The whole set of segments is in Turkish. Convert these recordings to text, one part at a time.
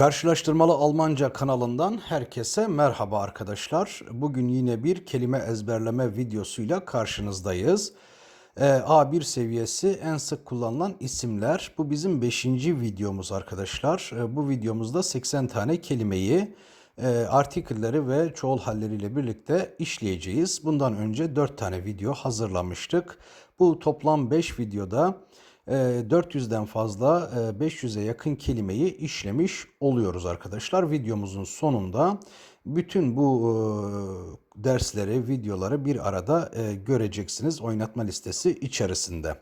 Karşılaştırmalı Almanca kanalından herkese merhaba arkadaşlar. Bugün yine bir kelime ezberleme videosuyla karşınızdayız. Ee, A1 seviyesi en sık kullanılan isimler. Bu bizim 5. videomuz arkadaşlar. Ee, Bu videomuzda 80 tane kelimeyi e, artikelleri ve çoğul halleriyle birlikte işleyeceğiz. Bundan önce 4 tane video hazırlamıştık. Bu toplam 5 videoda 400'den fazla e, 500'e yakın kelimeyi işlemiş oluyoruz arkadaşlar. Videomuzun sonunda bütün bu e, dersleri, videoları bir arada e, göreceksiniz oynatma listesi içerisinde.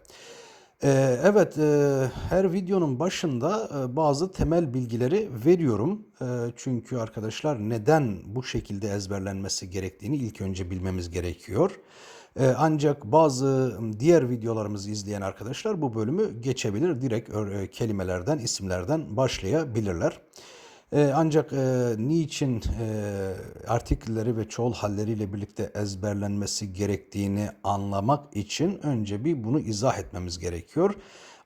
Ee, Evet, e, her videonun başında e, bazı temel bilgileri veriyorum. E, Çünkü arkadaşlar neden bu şekilde ezberlenmesi gerektiğini ilk önce bilmemiz gerekiyor. E, Ancak bazı diğer videolarımızı izleyen arkadaşlar bu bölümü geçebilir. Direkt e, kelimelerden, isimlerden başlayabilirler. E, ancak e, niçin e, artikelleri ve çoğul halleriyle birlikte ezberlenmesi gerektiğini anlamak için önce bir bunu izah etmemiz gerekiyor.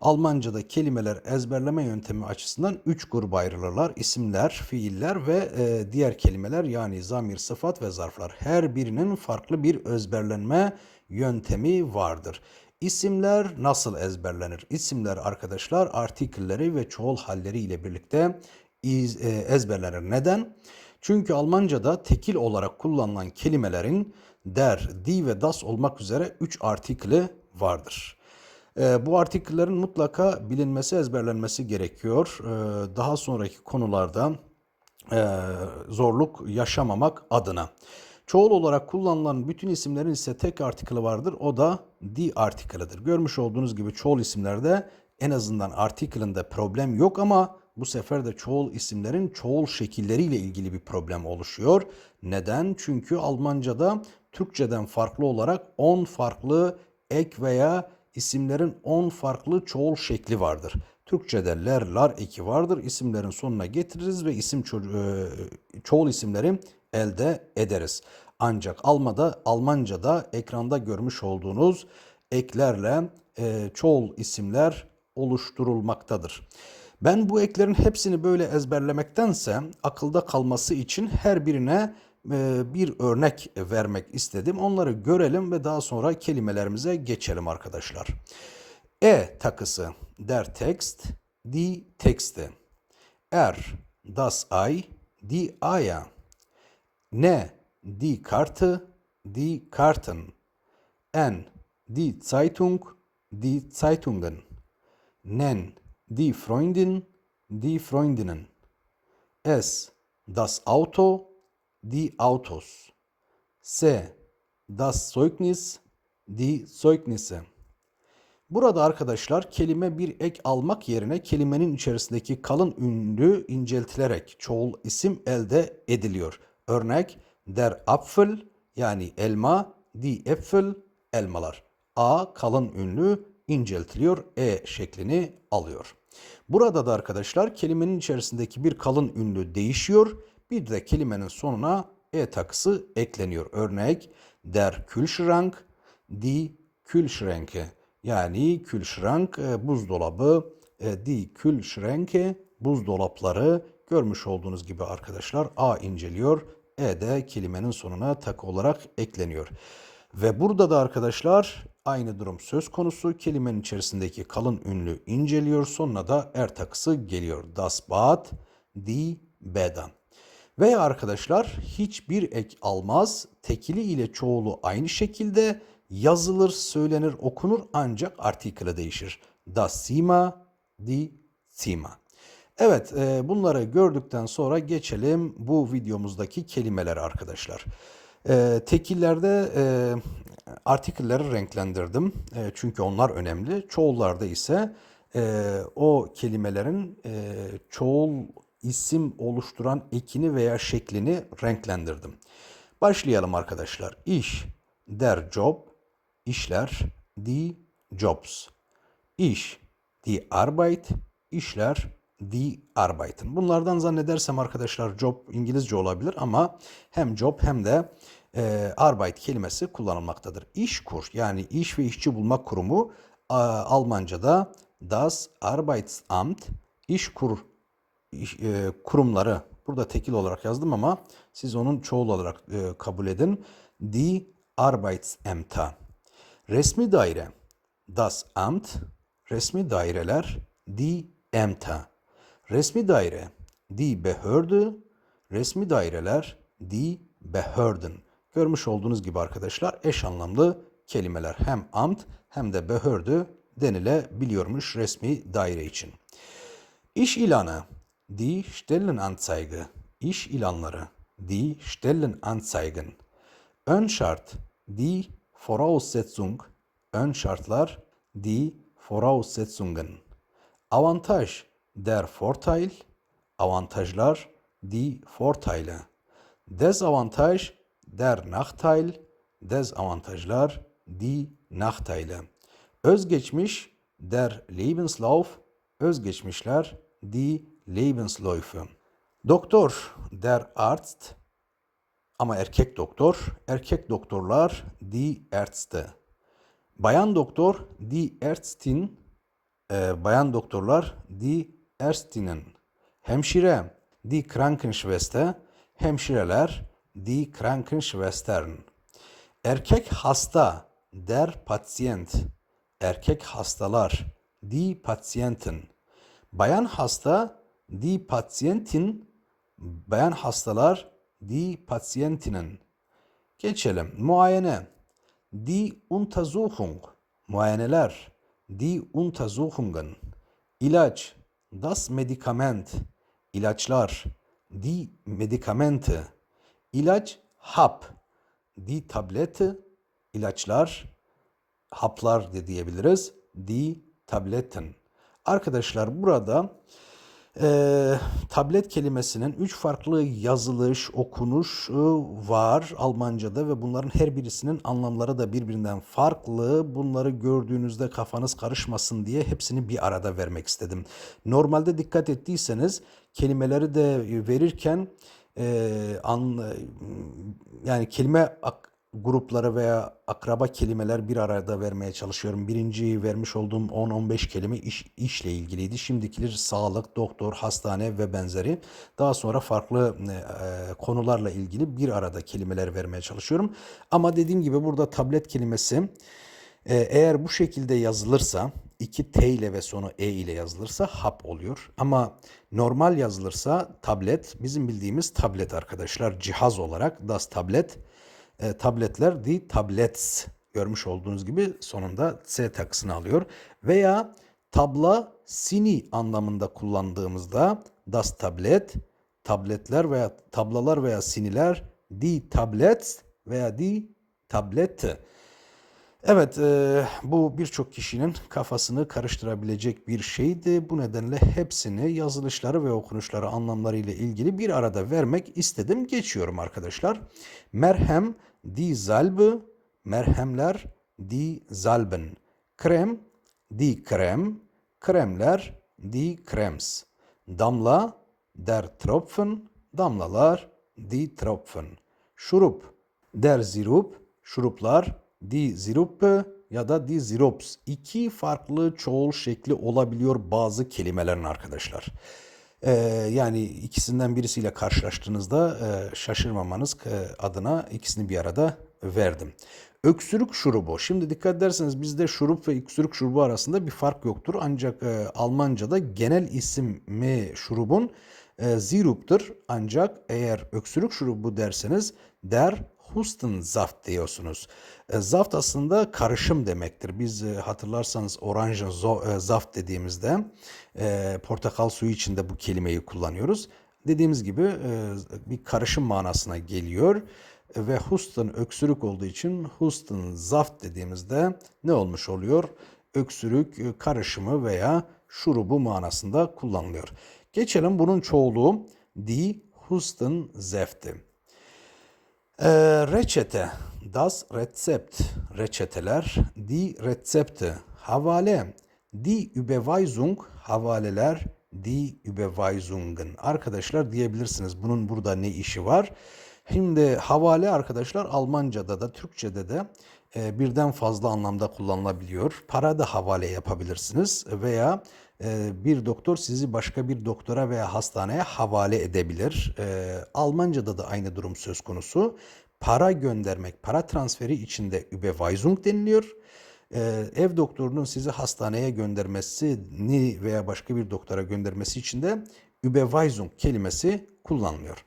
Almanca'da kelimeler ezberleme yöntemi açısından üç gruba ayrılırlar. İsimler, fiiller ve e, diğer kelimeler yani zamir, sıfat ve zarflar. Her birinin farklı bir ezberlenme yöntemi vardır. İsimler nasıl ezberlenir? İsimler arkadaşlar artikelleri ve çoğul halleri ile birlikte e, ezberlenir. Neden? Çünkü Almanca'da tekil olarak kullanılan kelimelerin der, die ve das olmak üzere 3 artikli vardır. E, bu artikellerin mutlaka bilinmesi, ezberlenmesi gerekiyor. E, daha sonraki konularda e, zorluk yaşamamak adına. Çoğul olarak kullanılan bütün isimlerin ise tek artikeli vardır. O da the article'ıdır. Görmüş olduğunuz gibi çoğul isimlerde en azından article'ında problem yok ama bu sefer de çoğul isimlerin çoğul şekilleriyle ilgili bir problem oluşuyor. Neden? Çünkü Almanca'da Türkçeden farklı olarak 10 farklı ek veya isimlerin 10 farklı çoğul şekli vardır. Türkçe'de ler, lar eki vardır. İsimlerin sonuna getiririz ve isim ço- e, çoğul isimleri elde ederiz. Ancak Almada, Almanca'da ekranda görmüş olduğunuz eklerle e, çoğul isimler oluşturulmaktadır. Ben bu eklerin hepsini böyle ezberlemektense akılda kalması için her birine bir örnek vermek istedim. Onları görelim ve daha sonra kelimelerimize geçelim arkadaşlar. E takısı der Text, die Texte. Er, das Ei, die Eier. Ne, die Karte, die Karten. En, die Zeitung, die Zeitungen. Nen, die Freundin, die Freundinnen. Es, das Auto, die Autos. Se, das Zeugnis, die Zeugnisse. Burada arkadaşlar kelime bir ek almak yerine kelimenin içerisindeki kalın ünlü inceltilerek çoğul isim elde ediliyor. Örnek der Apfel yani elma, die Äpfel elmalar. A kalın ünlü inceltiliyor, E şeklini alıyor. Burada da arkadaşlar kelimenin içerisindeki bir kalın ünlü değişiyor. Bir de kelimenin sonuna E takısı ekleniyor. Örnek der Kühlschrank, die Kühlschränke. Yani Kühlschrank e, buzdolabı, e, die Kühlschränke buzdolapları görmüş olduğunuz gibi arkadaşlar A inceliyor. E de kelimenin sonuna takı olarak ekleniyor. Ve burada da arkadaşlar aynı durum söz konusu. Kelimenin içerisindeki kalın ünlü inceliyor. Sonuna da er takısı geliyor. Das Bad, die Bäder. Veya arkadaşlar hiçbir ek almaz. Tekili ile çoğulu aynı şekilde yazılır, söylenir, okunur ancak artikle değişir. Das Zimmer, die Zimmer. Evet, e, bunları gördükten sonra geçelim bu videomuzdaki kelimeler arkadaşlar. E, tekillerde e, artikelleri renklendirdim. E, çünkü onlar önemli. Çoğullarda ise e, o kelimelerin e, çoğul isim oluşturan ekini veya şeklini renklendirdim. Başlayalım arkadaşlar. İş, der Job, işler, die Jobs. İş, die Arbeit, işler, die Arbeiten. Bunlardan zannedersem arkadaşlar job İngilizce olabilir ama hem job hem de e, Arbeit kelimesi kullanılmaktadır. İşkur yani iş ve işçi bulma kurumu a, Almanca'da das Arbeitsamt, İşkur iş- kurumları burada tekil olarak yazdım ama siz onun çoğul olarak e, kabul edin. Die Arbeitsämter. Resmi daire. Das Amt. Resmi daireler. Die Ämter. Resmi daire. Die Behörde. Resmi daireler. Die Behörden. Görmüş olduğunuz gibi arkadaşlar eş anlamlı kelimeler hem amt hem de behörde denilebiliyormuş resmi daire için. İş ilanı. Die Stellenanzeige. İş ilanları. Die Stellenanzeigen. Ön şart. Die Voraussetzung. Ön şartlar. Die Voraussetzungen. Avantaj. Der Vorteil. Avantajlar. Die Vorteile. Dezavantaj. Der Nachteil. Dezavantajlar. Die Nachteile. Özgeçmiş. Der Lebenslauf. Özgeçmişler. Die Lebensläufe. Doktor. Der Arzt. Ama erkek doktor. Erkek doktorlar. Die Ärzte. Bayan doktor. Die Ärztin. Ee, bayan doktorlar. Die Ärztinnen. Hemşire. Die Krankenschwester. Hemşireler. Die Krankenschwestern. Erkek hasta. Der Patient. Erkek hastalar. Die Patienten. Bayan hasta. Die Patientin. Bayan hastalar. Die Patientinnen. Geçelim. Muayene. Die Untersuchung. Muayeneler. Die Untersuchungen. İlaç. Das Medikament. İlaçlar. Die Medikamente. İlaç. Hap. Die Tablette. İlaçlar. Haplar da diyebiliriz. Die Tabletten. Arkadaşlar burada ee, tablet kelimesinin üç farklı yazılış, okunuş e, var Almanca'da ve bunların her birisinin anlamları da birbirinden farklı. Bunları gördüğünüzde kafanız karışmasın diye hepsini bir arada vermek istedim. Normalde dikkat ettiyseniz kelimeleri de verirken e, an, yani kelime grupları veya akraba kelimeler bir arada vermeye çalışıyorum. Birinci vermiş olduğum 10-15 kelime iş, işle ilgiliydi. Şimdikiler sağlık, doktor, hastane ve benzeri. Daha sonra farklı e, e, konularla ilgili bir arada kelimeler vermeye çalışıyorum. Ama dediğim gibi burada tablet kelimesi e, eğer bu şekilde yazılırsa iki T ile ve sonu E ile yazılırsa hap oluyor. Ama normal yazılırsa tablet bizim bildiğimiz tablet arkadaşlar cihaz olarak das tablet e, tabletler die tablets görmüş olduğunuz gibi sonunda S takısını alıyor. Veya tabla sini anlamında kullandığımızda das tablet tabletler veya tablalar veya siniler die tablets veya die tablette. Evet, e, bu birçok kişinin kafasını karıştırabilecek bir şeydi. Bu nedenle hepsini yazılışları ve okunuşları anlamlarıyla ilgili bir arada vermek istedim. Geçiyorum arkadaşlar. Merhem, die Salbe, merhemler, die Salben. Krem, die Krem, kremler, die Krems. Damla, der Tropfen, damlalar, die Tropfen. Şurup, der Sirup, şuruplar, die Siruppe ya da die Sirups. İki farklı çoğul şekli olabiliyor bazı kelimelerin arkadaşlar. Ee, yani ikisinden birisiyle karşılaştığınızda e, şaşırmamanız e, adına ikisini bir arada verdim. Öksürük şurubu. Şimdi dikkat ederseniz bizde şurup ve öksürük şurubu arasında bir fark yoktur. Ancak e, Almanca'da genel ismi şurubun e, ziruptur. Ancak eğer öksürük şurubu derseniz der Hustensaft diyorsunuz. E, Zaft aslında karışım demektir. Biz e, hatırlarsanız orange zo- e, zaft dediğimizde e, portakal suyu içinde bu kelimeyi kullanıyoruz. Dediğimiz gibi bir karışım manasına geliyor ve Husten öksürük olduğu için Husten zaft dediğimizde ne olmuş oluyor? Öksürük karışımı veya şurubu manasında kullanılıyor. Geçelim bunun çoğulu die Hustensäfte. Ee, reçete, das Rezept, reçeteler, die Rezepte, havale, die Überweisung, havaleler, die Überweisungen. Arkadaşlar diyebilirsiniz bunun burada ne işi var? Şimdi havale arkadaşlar Almanca'da da Türkçe'de de e, birden fazla anlamda kullanılabiliyor. Para da havale yapabilirsiniz veya e, bir doktor sizi başka bir doktora veya hastaneye havale edebilir. E, Almanca'da da aynı durum söz konusu. Para göndermek, para transferi içinde Überweisung deniliyor. Ee, ev doktorunun sizi hastaneye göndermesini veya başka bir doktora göndermesi için de Überweisung kelimesi kullanılıyor.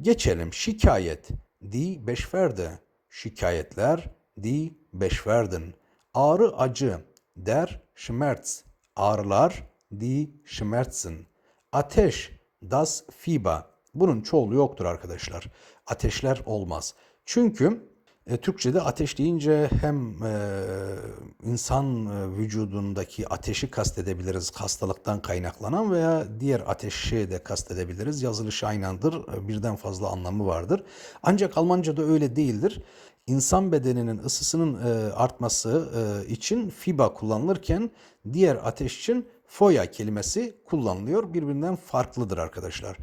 Geçelim şikayet, die Beschwerde, şikayetler, die Beschwerden, ağrı acı, der Schmerz, ağrılar, die Schmerzen, ateş, das Fieber. Bunun çoğulu yoktur arkadaşlar. Ateşler olmaz. Çünkü e, Türkçe'de ateş deyince hem e, insan e, vücudundaki ateşi kastedebiliriz hastalıktan kaynaklanan veya diğer ateşi de kastedebiliriz. Yazılışı aynandır, e, birden fazla anlamı vardır. Ancak Almanca'da öyle değildir. İnsan bedeninin ısısının e, artması e, için fiba kullanılırken diğer ateş için foya kelimesi kullanılıyor. Birbirinden farklıdır arkadaşlar.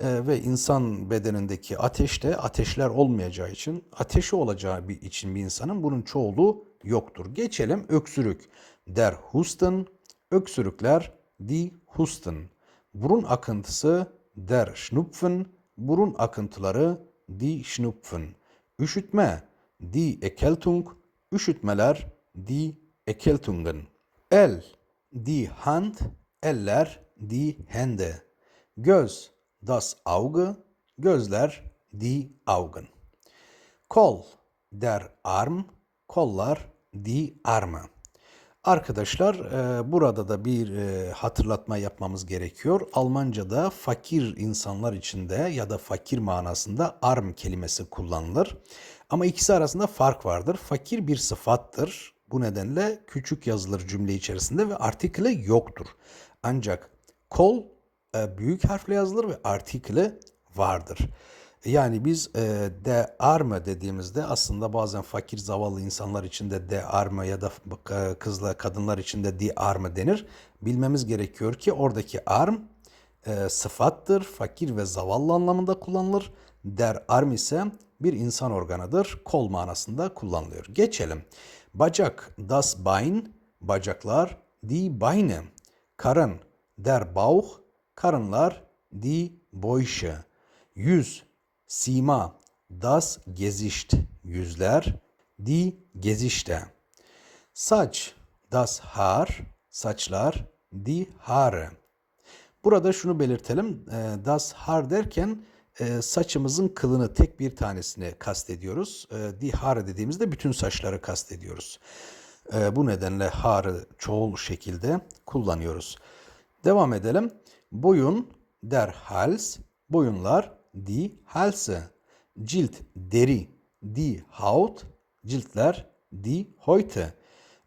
Ee, ve insan bedenindeki ateş de ateşler olmayacağı için ateşi olacağı bir için bir insanın bunun çoğulu yoktur. Geçelim öksürük. Der Husten, öksürükler die Husten. Burun akıntısı der Schnupfen, burun akıntıları die Schnupfen. Üşütme die Erkältung, üşütmeler die Erkältungen. El die Hand, eller die Hände. Göz das Auge, gözler die Augen. Kol, der Arm, kollar die Arme. Arkadaşlar e, burada da bir e, hatırlatma yapmamız gerekiyor. Almanca'da fakir insanlar içinde ya da fakir manasında arm kelimesi kullanılır. Ama ikisi arasında fark vardır. Fakir bir sıfattır. Bu nedenle küçük yazılır cümle içerisinde ve artikle yoktur. Ancak kol e, büyük harfle yazılır ve artikle vardır. Yani biz e, de arme dediğimizde aslında bazen fakir zavallı insanlar için de de arme ya da kızla kadınlar için de di arme denir. Bilmemiz gerekiyor ki oradaki arm e, sıfattır. Fakir ve zavallı anlamında kullanılır. Der arm ise bir insan organıdır. Kol manasında kullanılıyor. Geçelim. Bacak, das Bein, bacaklar, die Beine. Karın, der Bauch, karınlar, die Bäuche. Yüz, sima, das Gesicht. Yüzler, die Gesichte. Saç, das Haar, saçlar, die Haare. Burada şunu belirtelim. E, das Haar derken e, saçımızın kılını tek bir tanesini kastediyoruz. E, die Haare dediğimizde bütün saçları kastediyoruz. E, bu nedenle Haar'ı çoğul şekilde kullanıyoruz. Devam edelim. Boyun, der Hals, boyunlar, die Halse. Cilt, deri, die Haut, ciltler, die Häute.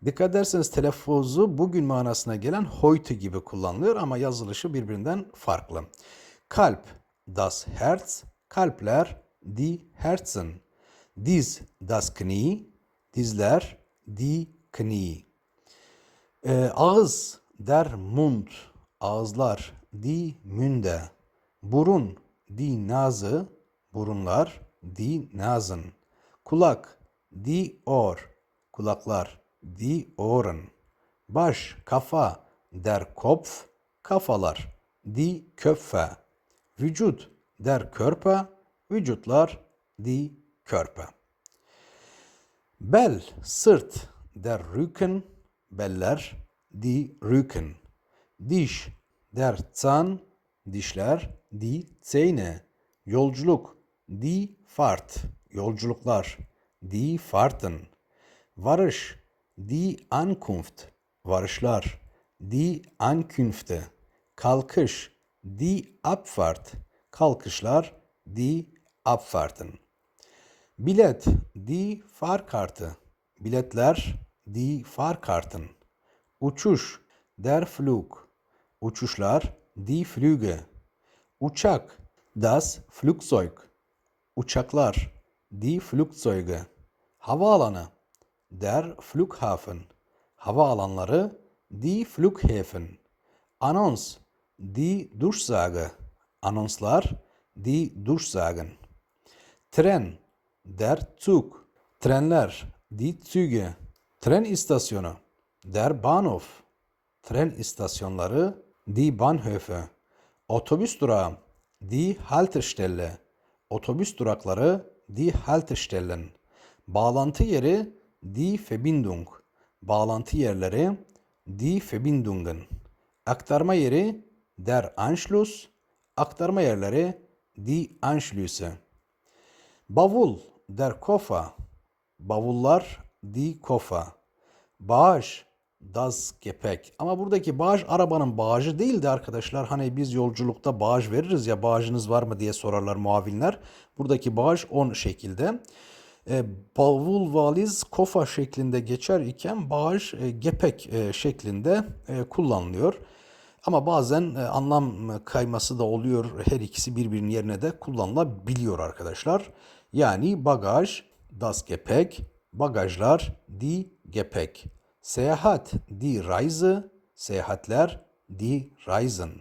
Dikkat ederseniz telaffuzu bugün manasına gelen heute gibi kullanılıyor ama yazılışı birbirinden farklı. Kalp, das Herz, kalpler, die Herzen. Diz, das Knie, dizler, die Knie. Ee, ağız, der Mund, ağızlar, die Münde. Burun, die Nase, burunlar, die Nasen. Kulak, die Ohr, kulaklar, die Ohren. Baş, kafa, der Kopf, kafalar, die Köpfe. Vücut, der Körper, vücutlar, die Körper. Bel, sırt, der Rücken, beller, die Rücken. Diş, der Zahn, dişler, die Zähne. Yolculuk, die Fahrt, yolculuklar, die Fahrten. Varış, die Ankunft, varışlar, die Ankünfte. Kalkış, die Abfahrt, kalkışlar, die Abfahrten. Bilet, die Fahrkarte, biletler, die Fahrkarten. Uçuş, der Flug, uçuşlar, die Flüge. Uçak, das Flugzeug, uçaklar, die Flugzeuge. Havaalanı, der Flughafen, havaalanları, die Flughäfen. Anons, die Durchsage, anonslar, die Durchsagen. Tren, der Zug, trenler, die Züge. Tren istasyonu, der Bahnhof. Tren istasyonları, die Bahnhöfe. Otobüs durağı, die Haltestelle. Otobüs durakları, die Haltestellen. Bağlantı yeri, die Verbindung. Bağlantı yerleri, die Verbindungen. Aktarma yeri, der Anschluss. Aktarma yerleri, die Anschlüsse. Bavul, der Koffer. Bavullar, die Koffer. Bağış, das Gepäck. Ama buradaki bağış arabanın bağışı değildi arkadaşlar. Hani biz yolculukta bağış veririz ya bağışınız var mı diye sorarlar muavinler. Buradaki bağış on şekilde. E, bavul, valiz, kofa şeklinde geçer iken bağış e, gepek e, şeklinde e, kullanılıyor. Ama bazen e, anlam kayması da oluyor. Her ikisi birbirinin yerine de kullanılabiliyor arkadaşlar. Yani bagaj, das Gepäck, bagajlar, die Gepäck. Seyahat, die Reise, seyahatler, die Reisen.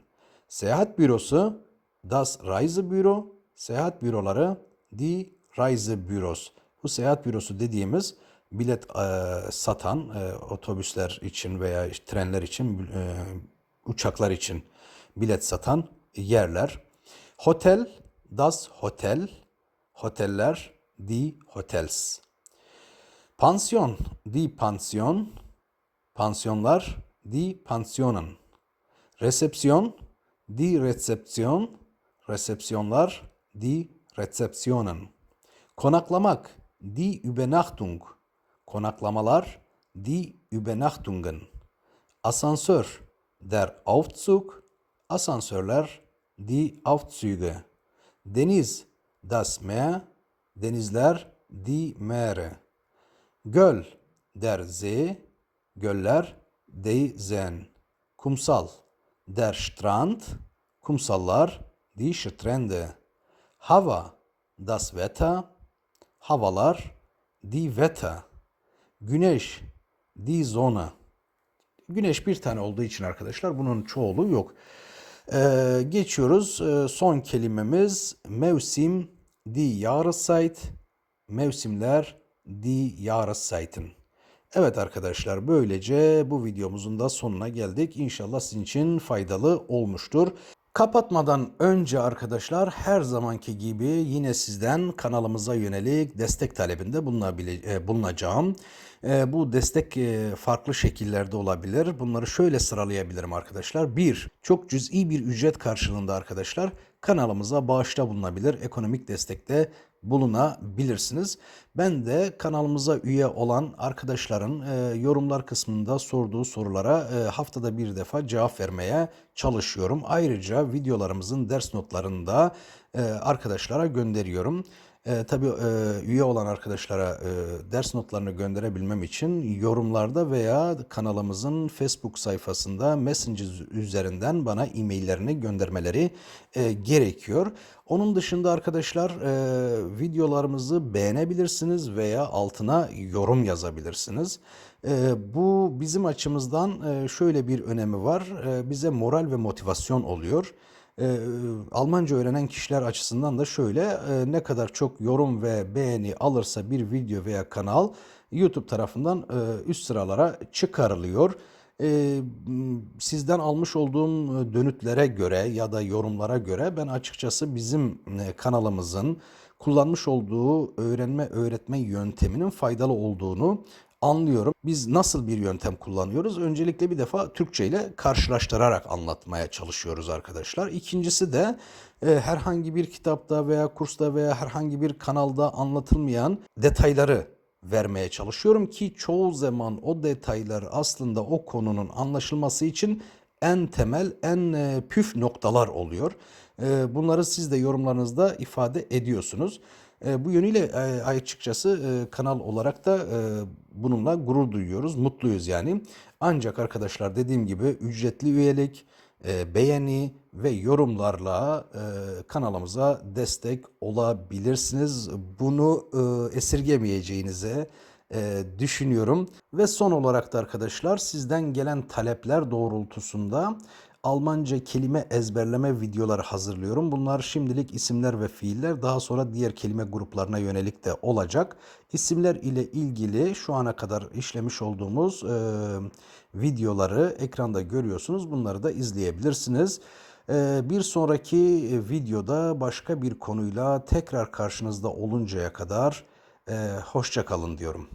Seyahat bürosu, das Reisebüro, seyahat büroları, die Reisebüros. Bu seyahat bürosu dediğimiz bilet e, satan e, otobüsler için veya işte trenler için, e, uçaklar için bilet satan yerler. Hotel, das Hotel, hoteller, die Hotels. Pansiyon, die Pansiyon, pansiyonlar, die Pensionen. Resepsiyon, die Rezepsiyon, resepsiyonlar, die Rezepsionen. Konaklamak, die Übernachtung, konaklamalar, die Übernachtungen. Asansör, der Aufzug, asansörler, die Aufzüge. Deniz, das Meer, denizler, die Meere. Göl, der See, göller, die Seen. Kumsal, der Strand, kumsallar, die Strände. Hava, das Wetter, havalar, die Wetter. Güneş, die Sonne. Güneş bir tane olduğu için arkadaşlar bunun çoğulu yok. Ee, geçiyoruz. Ee, son kelimemiz mevsim, die Jahreszeit. Mevsimler, die Jahreszeiten. Evet arkadaşlar böylece bu videomuzun da sonuna geldik. İnşallah sizin için faydalı olmuştur. Kapatmadan önce arkadaşlar her zamanki gibi yine sizden kanalımıza yönelik destek talebinde e, bulunacağım. E, Bu destek e, farklı şekillerde olabilir. Bunları şöyle sıralayabilirim arkadaşlar. Bir, çok cüz'i bir ücret karşılığında arkadaşlar kanalımıza bağışta bulunabilir. Ekonomik destekte bulunabilirsiniz. Ben de kanalımıza üye olan arkadaşların e, yorumlar kısmında sorduğu sorulara e, haftada bir defa cevap vermeye çalışıyorum. Ayrıca videolarımızın ders notlarını da e, arkadaşlara gönderiyorum. E, tabii e, üye olan arkadaşlara e, ders notlarını gönderebilmem için yorumlarda veya kanalımızın Facebook sayfasında Messenger üzerinden bana e-maillerini göndermeleri e, gerekiyor. Onun dışında arkadaşlar e, videolarımızı beğenebilirsiniz veya altına yorum yazabilirsiniz. E, bu bizim açımızdan e, şöyle bir önemi var. E, bize moral ve motivasyon oluyor. Ee, Almanca öğrenen kişiler açısından da şöyle e, ne kadar çok yorum ve beğeni alırsa bir video veya kanal YouTube tarafından e, üst sıralara çıkarılıyor. E, m, Sizden almış olduğum e, dönütlere göre ya da yorumlara göre ben açıkçası bizim kanalımızın kullanmış olduğu öğrenme öğretme yönteminin faydalı olduğunu anlıyorum. Biz nasıl bir yöntem kullanıyoruz? Öncelikle bir defa Türkçe ile karşılaştırarak anlatmaya çalışıyoruz arkadaşlar. İkincisi de e, herhangi bir kitapta veya kursta veya herhangi bir kanalda anlatılmayan detayları vermeye çalışıyorum ki çoğu zaman o detaylar aslında o konunun anlaşılması için en temel, en e, püf noktalar oluyor. E, Bunları siz de yorumlarınızda ifade ediyorsunuz. E, Bu yönüyle e, açıkçası e, kanal olarak da e, bununla gurur duyuyoruz, mutluyuz yani. Ancak arkadaşlar dediğim gibi ücretli üyelik, e, beğeni ve yorumlarla e, kanalımıza destek olabilirsiniz. Bunu e, esirgemeyeceğinize e, düşünüyorum. Ve son olarak da arkadaşlar sizden gelen talepler doğrultusunda Almanca kelime ezberleme videoları hazırlıyorum. Bunlar şimdilik isimler ve fiiller daha sonra diğer kelime gruplarına yönelik de olacak. İsimler ile ilgili şu ana kadar işlemiş olduğumuz e, videoları ekranda görüyorsunuz. Bunları da izleyebilirsiniz. E, bir sonraki videoda başka bir konuyla tekrar karşınızda oluncaya kadar e, hoşça kalın diyorum.